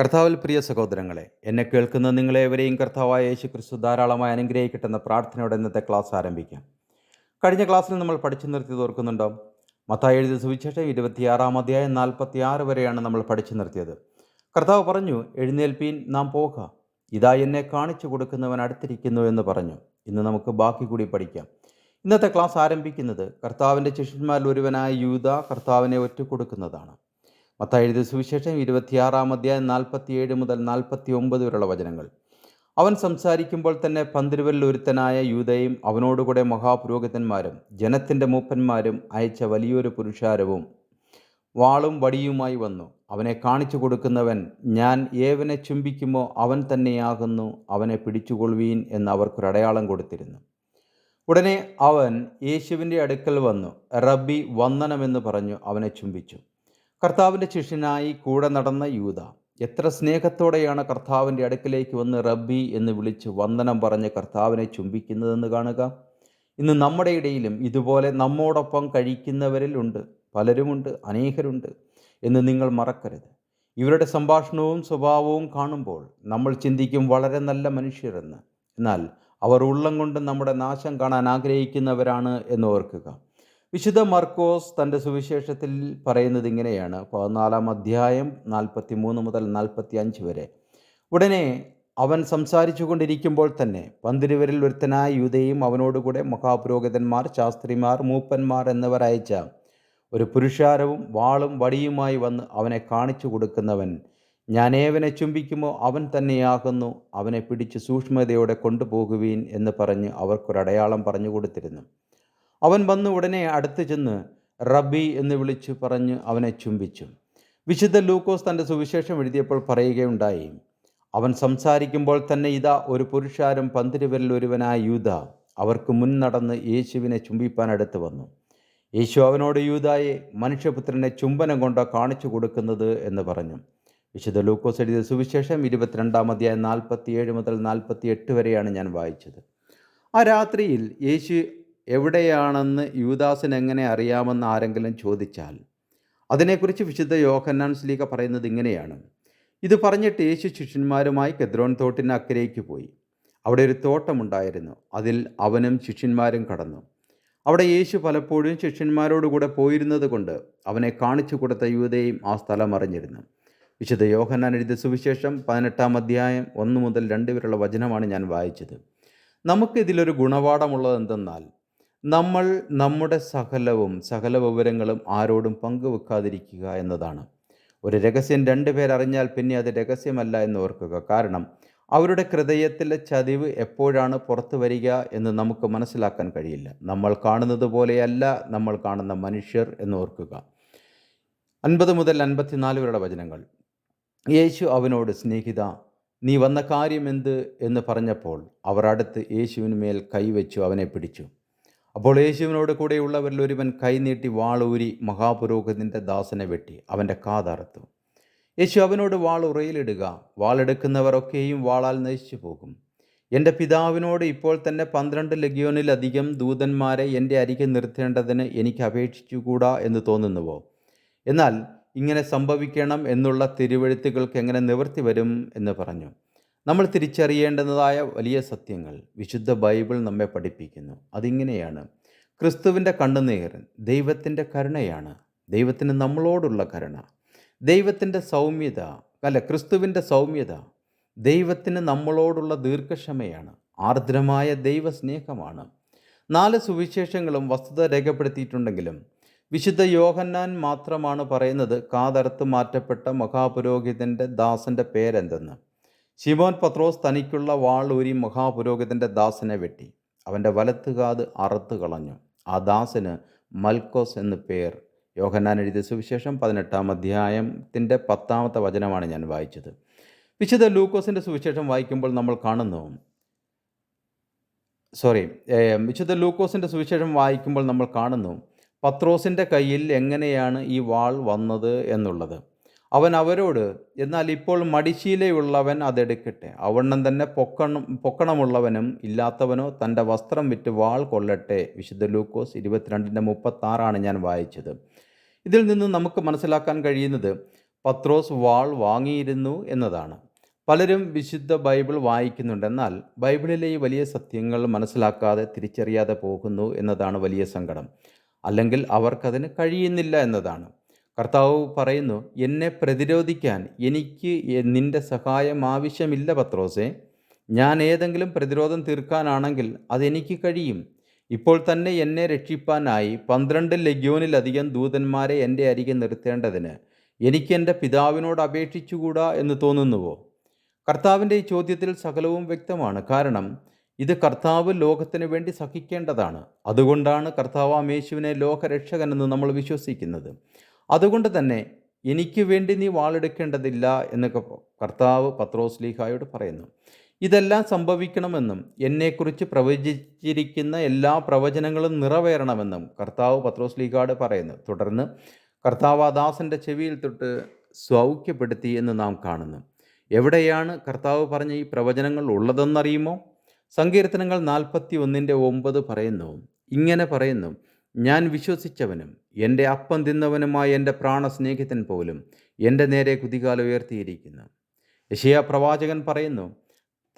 കർത്താവിൽ പ്രിയ സഹോദരങ്ങളെ എന്നെ കേൾക്കുന്ന നിങ്ങളെവരെയും കർത്താവായ യേശു ക്രിസ്തു ധാരാളമായി അനുഗ്രഹിക്കട്ടെന്ന പ്രാർത്ഥനയോടെ ഇന്നത്തെ ക്ലാസ് ആരംഭിക്കാം. കഴിഞ്ഞ ക്ലാസ്സിൽ നമ്മൾ പഠിച്ചു നിർത്തിയത് ഓർക്കുന്നുണ്ടോ? മത്തായി എഴുതിയ സുവിശേഷം ഇരുപത്തിയാറാം അധ്യായം നാൽപ്പത്തി ആറ് വരെയാണ് നമ്മൾ പഠിച്ചു നിർത്തിയത്. കർത്താവ് പറഞ്ഞു എഴുന്നേൽപ്പീൻ നാം പോക. ഇതാ എന്നെ കാണിച്ചു കൊടുക്കുന്നവൻ അടുത്തിരിക്കുന്നു എന്ന് പറഞ്ഞു. ഇന്ന് നമുക്ക് ബാക്കി കൂടി പഠിക്കാം. ഇന്നത്തെ ക്ലാസ് ആരംഭിക്കുന്നത് കർത്താവിന്റെ ശിഷ്യന്മാരിൽ ഒരുവനായ യൂത കർത്താവിനെ ഒറ്റുകൊടുക്കുന്നതാണ് മത്തായി എഴുതിയ സുവിശേഷം ഇരുപത്തിയാറാം അധ്യായം നാൽപ്പത്തിയേഴ് മുതൽ നാൽപ്പത്തി ഒമ്പത് വരെയുള്ള വചനങ്ങൾ. അവൻ സംസാരിക്കുമ്പോൾ തന്നെ പന്തിരുവരിൽ ഒരുത്തനായ യൂതയും അവനോടുകൂടെ മഹാപുരോഹിതന്മാരും ജനത്തിന്റെ മൂപ്പന്മാരും അയച്ച വലിയൊരു പുരുഷാരവും വാളും വടിയുമായി വന്നു. അവനെ കാണിച്ചു കൊടുക്കുന്നവൻ ഞാൻ ഏവനെ ചുംബിക്കുമോ അവൻ തന്നെയാകുന്നു അവനെ പിടിച്ചുകൊള്ളുവീൻ എന്ന് അവർക്കൊരു അടയാളം കൊടുത്തിരുന്നു. ഉടനെ അവൻ യേശുവിന്റെ അടുക്കൽ വന്നു. റബ്ബി വന്ദനമെന്ന് പറഞ്ഞു അവനെ ചുംബിച്ചു. കർത്താവിന്റെ ശിഷ്യനായി കൂടെ നടന്ന യൂത എത്ര സ്നേഹത്തോടെയാണ് കർത്താവിന്റെ അടുക്കിലേക്ക് വന്ന് റബ്ബി എന്ന് വിളിച്ച് വന്ദനം പറഞ്ഞ് കർത്താവിനെ ചുംബിക്കുന്നതെന്ന് കാണുക? ഇന്ന് നമ്മുടെ ഇടയിലും ഇതുപോലെ നമ്മോടൊപ്പം കഴിക്കുന്നവരിൽ ഉണ്ട് പലരുമുണ്ട് അനേകരുണ്ട് എന്ന് നിങ്ങൾ മറക്കരുത്. ഇവരുടെ സംഭാഷണവും സ്വഭാവവും കാണുമ്പോൾ നമ്മൾ ചിന്തിക്കും വളരെ നല്ല മനുഷ്യരെന്ന്. എന്നാൽ അവർ ഉള്ളം കൊണ്ട് നമ്മുടെ നാശം കാണാൻ ആഗ്രഹിക്കുന്നവരാണ് എന്ന് ഓർക്കുക. വിശുദ്ധ മർക്കോസ് തന്റെ സുവിശേഷത്തിൽ പറയുന്നത് ഇങ്ങനെയാണ്. പതിനാലാം അധ്യായം നാൽപ്പത്തി മൂന്ന് മുതൽ നാൽപ്പത്തി അഞ്ച് വരെ. ഉടനെ അവൻ സംസാരിച്ചു കൊണ്ടിരിക്കുമ്പോൾ തന്നെ പന്തിരുവരിൽ ഒരുത്തനായ യൂതയും അവനോടുകൂടെ മഹാപുരോഹിതന്മാർ ശാസ്ത്രിമാർ മൂപ്പന്മാർ എന്നിവർ അയച്ച ഒരു പുരുഷാരവും വാളും വടിയുമായി വന്ന് അവനെ കാണിച്ചു കൊടുക്കുന്നവൻ ഞാൻ ഏവനെ ചുംബിക്കുമോ അവൻ തന്നെയാകുന്നു. അവനെ പിടിച്ച് സൂക്ഷ്മതയോടെ കൊണ്ടുപോകുവീൻ എന്ന് പറഞ്ഞ് അവർക്കൊരടയാളം പറഞ്ഞു കൊടുത്തിരുന്നു. അവൻ വന്ന് ഉടനെ അടുത്ത് ചെന്ന് റബ്ബി എന്ന് വിളിച്ചു പറഞ്ഞ് അവനെ ചുംബിച്ചു. വിശുദ്ധ ലൂക്കോസ് തന്റെ സുവിശേഷം എഴുതിയപ്പോൾ പറയുകയുണ്ടായി അവൻ സംസാരിക്കുമ്പോൾ തന്നെ ഇതാ ഒരു പുരുഷാരും പന്തിരുവരിൽ ഒരുവനായ യൂത അവർക്ക് മുൻ നടന്ന് യേശുവിനെ ചുംബിപ്പാൻ അടുത്ത് വന്നു. യേശു അവനോട് യൂതായെ മനുഷ്യപുത്രനെ ചുംബനം കൊണ്ട് കാണിച്ചു കൊടുക്കുന്നത്? എന്ന് പറഞ്ഞു. വിശുദ്ധ ലൂക്കോസ് എഴുതിയ സുവിശേഷം ഇരുപത്തിരണ്ടാം അധ്യായം നാൽപ്പത്തിയേഴ് മുതൽ നാൽപ്പത്തി എട്ട് വരെയാണ് ഞാൻ വായിച്ചത്. ആ രാത്രിയിൽ യേശു എവിടെയാണെന്ന് യൂദാസിന് എങ്ങനെ അറിയാമെന്ന് ആരെങ്കിലും ചോദിച്ചാൽ അതിനെക്കുറിച്ച് വിശുദ്ധ യോഹന്നാൻ സ്ലീക പറയുന്നത് ഇങ്ങനെയാണ്. ഇത് പറഞ്ഞിട്ട് യേശു ശിഷ്യന്മാരുമായി കെദ്രോൺ തോട്ടിന് അക്കരയ്ക്ക് പോയി. അവിടെ ഒരു തോട്ടമുണ്ടായിരുന്നു. അതിൽ അവനും ശിഷ്യന്മാരും കടന്നു. അവിടെ യേശു പലപ്പോഴും ശിഷ്യന്മാരോടുകൂടെ പോയിരുന്നത് കൊണ്ട് അവനെ കാണിച്ചു കൊടുത്ത യൂതയും ആ സ്ഥലം അറിഞ്ഞിരുന്നു. വിശുദ്ധ യോഹന്നാൻ എഴുതിയ സുവിശേഷം പതിനെട്ടാം അധ്യായം ഒന്ന് മുതൽ രണ്ട് വരെയുള്ള വചനമാണ് ഞാൻ വായിച്ചത്. നമുക്കിതിലൊരു ഗുണപാഠമുള്ളത് എന്തെന്നാൽ നമ്മൾ നമ്മുടെ സകലവും സകല വിവരങ്ങളും ആരോടും പങ്കുവെക്കാതിരിക്കുക എന്നതാണ്. ഒരു രഹസ്യം രണ്ട് പേരറിഞ്ഞാൽ പിന്നെ അത് രഹസ്യമല്ല എന്ന് ഓർക്കുക. കാരണം അവരുടെ ഹൃദയത്തിലെ ചതിവ് എപ്പോഴാണ് പുറത്തു വരിക എന്ന് നമുക്ക് മനസ്സിലാക്കാൻ കഴിയില്ല. നമ്മൾ കാണുന്നത് പോലെയല്ല നമ്മൾ കാണുന്ന മനുഷ്യർ എന്ന് ഓർക്കുക. അൻപത് മുതൽ അൻപത്തിനാല് വരെയുള്ള വചനങ്ങൾ. യേശു അവനോട് സ്നേഹിത നീ വന്ന കാര്യം എന്ത്? എന്ന് പറഞ്ഞപ്പോൾ അവർ അടുത്ത് യേശുവിന് മേൽ കൈവച്ചു അവനെ പിടിച്ചു. അപ്പോൾ യേശുവിനോട് കൂടെയുള്ളവരിൽ ഒരുവൻ കൈനീട്ടി വാളൂരി മഹാപുരോഹിതന്റെ ദാസനെ വെട്ടി. അവന്റെ കാതറുത്തു. യേശു അവനോട് വാൾ ഉറയിലിടുക വാളെടുക്കുന്നവരൊക്കെയും വാളാൽ നശിച്ചു പോകും. എന്റെ പിതാവിനോട് ഇപ്പോൾ തന്നെ പന്ത്രണ്ട് ലഗ്യോനിലധികം ദൂതന്മാരെ എന്റെ അരികെ നിർത്തേണ്ടതിന് എനിക്ക് അപേക്ഷിച്ചുകൂടാ എന്ന് തോന്നുന്നുവോ? എന്നാൽ ഇങ്ങനെ സംഭവിക്കണം എന്നുള്ള തിരുവഴുത്തുകൾക്ക് എങ്ങനെ നിവൃത്തി വരും എന്ന് പറഞ്ഞു. നമ്മൾ തിരിച്ചറിയേണ്ടതായ വലിയ സത്യങ്ങൾ വിശുദ്ധ ബൈബിൾ നമ്മെ പഠിപ്പിക്കുന്നു. അതിങ്ങനെയാണ്. ക്രിസ്തുവിന്റെ കണ്ണുനീർ ദൈവത്തിന്റെ കരുണയാണ്. ദൈവത്തിന് നമ്മളോടുള്ള കരുണ. ദൈവത്തിന്റെ സൗമ്യത അല്ല ക്രിസ്തുവിന്റെ സൗമ്യത ദൈവത്തിന് നമ്മളോടുള്ള ദീർഘക്ഷമയാണ്. ആർദ്രമായ ദൈവസ്നേഹമാണ്. നാല് സുവിശേഷങ്ങളും വസ്തുത രേഖപ്പെടുത്തിയിട്ടുണ്ടെങ്കിലും വിശുദ്ധ യോഹന്നാൻ മാത്രമാണ് പറയുന്നത് കാതറുത്ത് മാറ്റപ്പെട്ട മഹാപുരോഹിതന്റെ ദാസന്റെ പേരെന്തെന്ന്. ശിമോൻ പത്രോസ് തനിക്കുള്ള വാളൂരി മഹാപുരോഹിതന്റെ ദാസനെ വെട്ടി. അവന്റെ വലത്തുകാത് അറുത്ത് കളഞ്ഞു. ആ ദാസന് മൽക്കോസ് എന്ന് പേർ. യോഹന്നാൻ എഴുതിയ സുവിശേഷം പതിനെട്ടാം അധ്യായത്തിന്റെ പത്താമത്തെ വചനമാണ് ഞാൻ വായിച്ചത്. വിശുദ്ധ ലൂക്കോസിന്റെ സുവിശേഷം വായിക്കുമ്പോൾ നമ്മൾ കാണുന്നു. സോറി വിശുദ്ധ ലൂക്കോസിന്റെ സുവിശേഷം വായിക്കുമ്പോൾ നമ്മൾ കാണുന്നു. പത്രോസിന്റെ കയ്യിൽ എങ്ങനെയാണ് ഈ വാൾ വന്നത് എന്നുള്ളത്. അവൻ അവരോട് എന്നാൽ ഇപ്പോൾ മടിശീലയുള്ളവൻ അതെടുക്കട്ടെ. അവണ്ണം തന്നെ പൊക്കണം പൊക്കണമുള്ളവനും ഇല്ലാത്തവനോ തന്റെ വസ്ത്രം വിറ്റ് വാൾ കൊള്ളട്ടെ. വിശുദ്ധ ലൂക്കോസ് ഇരുപത്തിരണ്ടിന്റെ മുപ്പത്താറാണ് ഞാൻ വായിച്ചത്. ഇതിൽ നിന്ന് നമുക്ക് മനസ്സിലാക്കാൻ കഴിയുന്നത് പത്രോസ് വാൾ വാങ്ങിയിരുന്നു എന്നതാണ്. പലരും വിശുദ്ധ ബൈബിൾ വായിക്കുന്നുണ്ട് എന്നാൽ ബൈബിളിലെ ഈ വലിയ സത്യങ്ങൾ മനസ്സിലാക്കാതെ തിരിച്ചറിയാതെ പോകുന്നു എന്നതാണ് വലിയ സങ്കടം. അല്ലെങ്കിൽ അവർക്കതിന് കഴിയുന്നില്ല എന്നതാണ്. കർത്താവ് പറയുന്നു എന്നെ പ്രതിരോധിക്കാൻ എനിക്ക് നിന്റെ സഹായം ആവശ്യമില്ല പത്രോസേ. ഞാൻ ഏതെങ്കിലും പ്രതിരോധം തീർക്കാനാണെങ്കിൽ അതെനിക്ക് കഴിയും. ഇപ്പോൾ തന്നെ എന്നെ രക്ഷിപ്പാനായി പന്ത്രണ്ട് ലഗ്യോനിലധികം ദൂതന്മാരെ എന്റെ അരികെ നിർത്തേണ്ടതിന് എനിക്ക് എന്റെ പിതാവിനോട് അപേക്ഷിച്ചുകൂടാ എന്ന് തോന്നുന്നുവോ? കർത്താവിന്റെ ഈ ചോദ്യത്തിൽ സകലവും വ്യക്തമാണ്. കാരണം ഇത് കർത്താവ് ലോകത്തിന് വേണ്ടി സഹിക്കേണ്ടതാണ്. അതുകൊണ്ടാണ് കർത്താവ് മേശുവിനെ ലോകരക്ഷകനെന്ന് നമ്മൾ വിശ്വസിക്കുന്നത്. അതുകൊണ്ട് തന്നെ എനിക്ക് വേണ്ടി നീ വാളെടുക്കേണ്ടതില്ല എന്നൊക്കെ കർത്താവ് പത്രോസ് ലീഹായോട് പറയുന്നു. ഇതെല്ലാം സംഭവിക്കണമെന്നും എന്നെക്കുറിച്ച് പ്രവചിച്ചിരിക്കുന്ന എല്ലാ പ്രവചനങ്ങളും നിറവേറണമെന്നും കർത്താവ് പത്രോസ് ലീഗാട് പറയുന്നു. തുടർന്ന് കർത്താവ് ദാസന്റെ ചെവിയിൽ തൊട്ട് സൗഖ്യപ്പെടുത്തി എന്ന് നാം കാണുന്നു. എവിടെയാണ് കർത്താവ് പറഞ്ഞ ഈ പ്രവചനങ്ങൾ ഉള്ളതെന്നറിയുമോ? സങ്കീർത്തനങ്ങൾ നാൽപ്പത്തി ഒന്നിന്റെ ഒമ്പത് പറയുന്നു ഇങ്ങനെ പറയുന്നു ഞാൻ വിശ്വസിച്ചവനും എന്റെ അപ്പം തിന്നവനുമായ എന്റെ പ്രാണസ്നേഹിതൻ പോലും എന്റെ നേരെ കുതികാല ഉയർത്തിയിരിക്കുന്നു. യശയാ പ്രവാചകൻ പറയുന്നു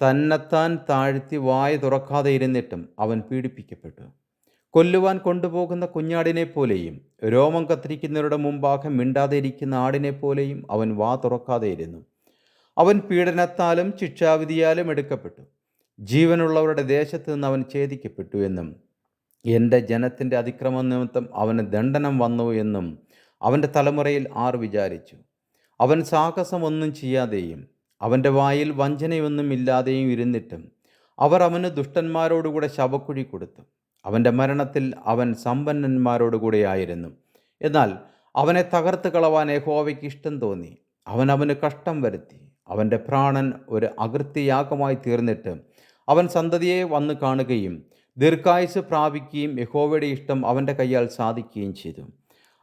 തന്നെത്താൻ താഴ്ത്തി വായ തുറക്കാതെ ഇരുന്നിട്ടും അവൻ പീഡിപ്പിക്കപ്പെട്ടു. കൊല്ലുവാൻ കൊണ്ടുപോകുന്ന കുഞ്ഞാടിനെ പോലെയും രോമം കത്തിരിക്കുന്നവരുടെ മുമ്പാകെ മിണ്ടാതെ ഇരിക്കുന്ന ആടിനെ പോലെയും അവൻ വാ തുറക്കാതെ ഇരുന്നു. അവൻ പീഡനത്താലും ശിക്ഷാവിധിയാലും എടുക്കപ്പെട്ടു. ജീവനുള്ളവരുടെ ദേശത്ത് നിന്ന് അവൻ ഛേദിക്കപ്പെട്ടു എന്നും എന്റെ ജനത്തിന്റെ അതിക്രമ നിമിത്തം അവന് ദണ്ഡനം വന്നു എന്നും അവന്റെ തലമുറയിൽ ആർ വിചാരിച്ചു. അവൻ സാഹസമൊന്നും ചെയ്യാതെയും അവന്റെ വായിൽ വഞ്ചനയൊന്നും ഇല്ലാതെയും ഇരുന്നിട്ടും അവർ അവന് ദുഷ്ടന്മാരോടുകൂടെ ശവക്കുഴി കൊടുത്തു. അവന്റെ മരണത്തിൽ അവൻ സമ്പന്നന്മാരോടുകൂടെ ആയിരുന്നു. എന്നാൽ അവനെ തകർത്ത് കളവാൻ യഹോവയ്ക്ക് ഇഷ്ടം തോന്നി. അവൻ അവന് കഷ്ടം വരുത്തി. അവന്റെ പ്രാണൻ ഒരു അകൃത്യയാഗമായി തീർന്നിട്ട് അവൻ സന്തതിയെ വന്ന് കാണുകയും ദീർഘായുസ് പ്രാപിക്കുകയും യഹോവയുടെ ഇഷ്ടം അവന്റെ കയ്യാൽ സാധിക്കുകയും ചെയ്തു.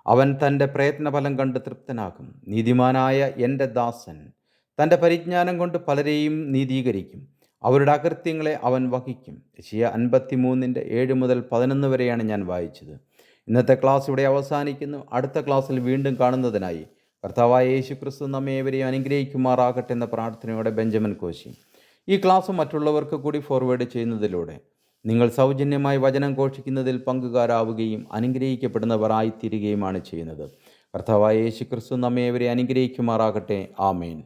അവൻ തന്റെ പ്രയത്നഫലം കണ്ട് തൃപ്തനാകും. നീതിമാനായ എന്റെ ദാസൻ തന്റെ പരിജ്ഞാനം കൊണ്ട് പലരെയും നീതീകരിക്കും. അവരുടെ അകൃത്യങ്ങളെ അവൻ വഹിക്കും. യശിയ അൻപത്തി മൂന്നിന്റെ ഏഴ് മുതൽ പതിനൊന്ന് വരെയാണ് ഞാൻ വായിച്ചത്. ഇന്നത്തെ ക്ലാസ് ഇവിടെ അവസാനിക്കുന്നു. അടുത്ത ക്ലാസ്സിൽ വീണ്ടും കാണുന്നതിനായി കർത്താവായ യേശു ക്രിസ്തു നമ്മേവരെയും അനുഗ്രഹിക്കുമാറാകട്ടെ എന്ന പ്രാർത്ഥനയോടെ ബെഞ്ചമിൻ കോശി. ഈ ക്ലാസ് മറ്റുള്ളവർക്ക് കൂടി ഫോർവേഡ് ചെയ്യുന്നതിലൂടെ നിങ്ങൾ സൗജന്യമായി വചനം ഘോഷിക്കുന്നതിൽ പങ്കുകാരാവുകയും അനുഗ്രഹിക്കപ്പെടുന്നവർ ആയിത്തീരുകയുമാണ് ചെയ്യുന്നത്. കർത്താവായ യേശു ക്രിസ്തു നമ്മെ അവരെ അനുഗ്രഹിക്കുമാറാകട്ടെ. ആമേൻ.